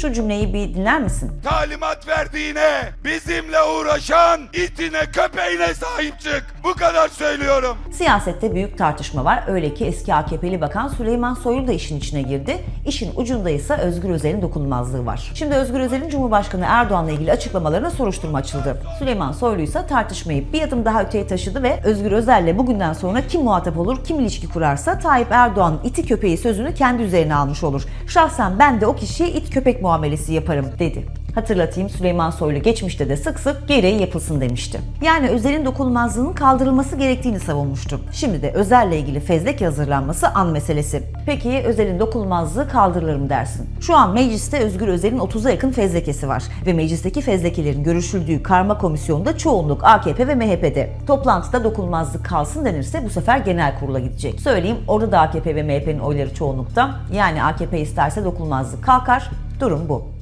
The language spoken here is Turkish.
Şu cümleyi bir dinler misin? Talimat verdiğine, bizimle uğraşan itine köpeğine sahip çık. Bu kadar söylüyorum. Siyasette büyük tartışma var. Öyle ki eski AKP'li bakan Süleyman Soylu da işin içine girdi. İşin ucunda ise Özgür Özel'in dokunulmazlığı var. Şimdi Özgür Özel'in Cumhurbaşkanı Erdoğan'la ilgili açıklamalarına soruşturma açıldı. Süleyman Soylu ise tartışmayı bir adım daha öteye taşıdı ve Özgür Özel'le bugünden sonra kim muhatap olur, kim ilişki kurarsa Tayyip Erdoğan'ın iti köpeği sözünü kendi üzerine almış olur. Şahsen ben de o kişiye it köpek muamelesi yaparım dedi. Hatırlatayım Süleyman Soylu geçmişte de sık sık gereği yapılsın demişti. Yani Özel'in dokunulmazlığının kaldırılması gerektiğini savunmuştu. Şimdi de Özel'le ilgili fezleke hazırlanması an meselesi. Peki Özel'in dokunulmazlığı kaldırılır mı dersin? Şu an mecliste Özgür Özel'in 30'a yakın fezlekesi var ve meclisteki fezlekelerin görüşüldüğü karma komisyonda çoğunluk AKP ve MHP'de. Toplantıda dokunulmazlık kalsın denirse bu sefer genel kurula gidecek. Söyleyeyim orada da AKP ve MHP'nin oyları çoğunlukta. Yani AKP isterse dokunulmazlık kalkar. Durum bu.